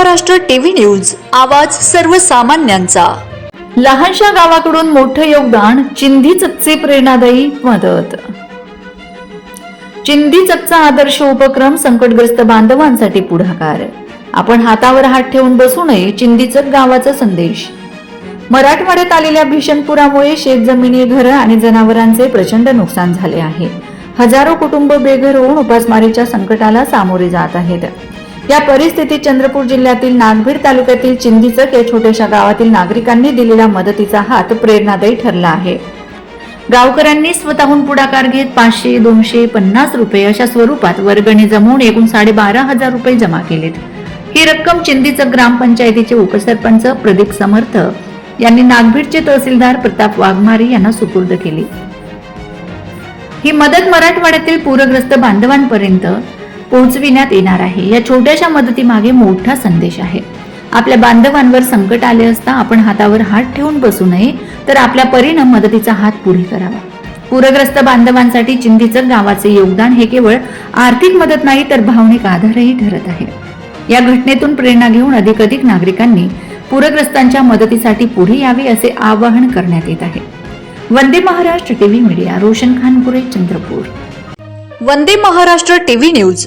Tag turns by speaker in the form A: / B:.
A: Maharashtra TV news आवाज सर्वसामान्यांचा.
B: लहानशा गावाकडून मोठं योगदान चिंधी चकचे प्रेरणादायी मदत. चिंधी चकचा आदर्श उपक्रम संकटग्रस्त बांधवांसाठी पुढाकार. आपण हातावर हात ठेवून बसू नये चिंधीचक गावाचा संदेश. मराठवाड्यात आलेल्या भीषण पुरामुळे शेतजमिनी घरं आणि जनावरांचे प्रचंड नुकसान झाले आहे. हजारो कुटुंब बेघर होऊन उपासमारीच्या संकटाला सामोरे जात आहेत. या परिस्थितीत चंद्रपूर जिल्ह्यातील नागभीड तालुक्यातील चिंदीचक या छोट्याशा गावातील नागरिकांनी दिलेला मदतीचा हात प्रेरणादायी ठरला आहे. गावकऱ्यांनी स्वतःहून पुढाकार घेत पाचशे दोनशे पन्नास रुपये अशा स्वरूपात वर्गणी जमवून एकूण साडेबारा हजार रुपये जमा केलेत. ही रक्कम चिंदीचक ग्रामपंचायतीचे उपसरपंच प्रदीप समर्थ यांनी नागभीडचे तहसीलदार प्रताप वाघमारे यांना सुपूर्द केली. ही मदत मराठवाड्यातील पूरग्रस्त बांधवांपर्यंत पोहोचविण्यात येणार आहे. या छोट्याशा मदतीमागे मोठा संदेश आहे. आपल्या बांधवांवर संकट आले असता आपण हातावर हात ठेवून बसू नये तर आपल्या परीनं मदतीचा हात पुढे करावा. पूरग्रस्त बांधवांसाठी चिंतीचं गावाचे योगदान हे केवळ आर्थिक मदत नाही तर भावनिक आधारही ठरत आहे. या घटनेतून प्रेरणा घेऊन अधिक अधिक नागरिकांनी पूरग्रस्तांच्या मदतीसाठी पुढे यावे असे आवाहन करण्यात येत आहे. Vande Maharashtra TV media Roshan Khanpure Chandrapur.
A: Vande Maharashtra TV news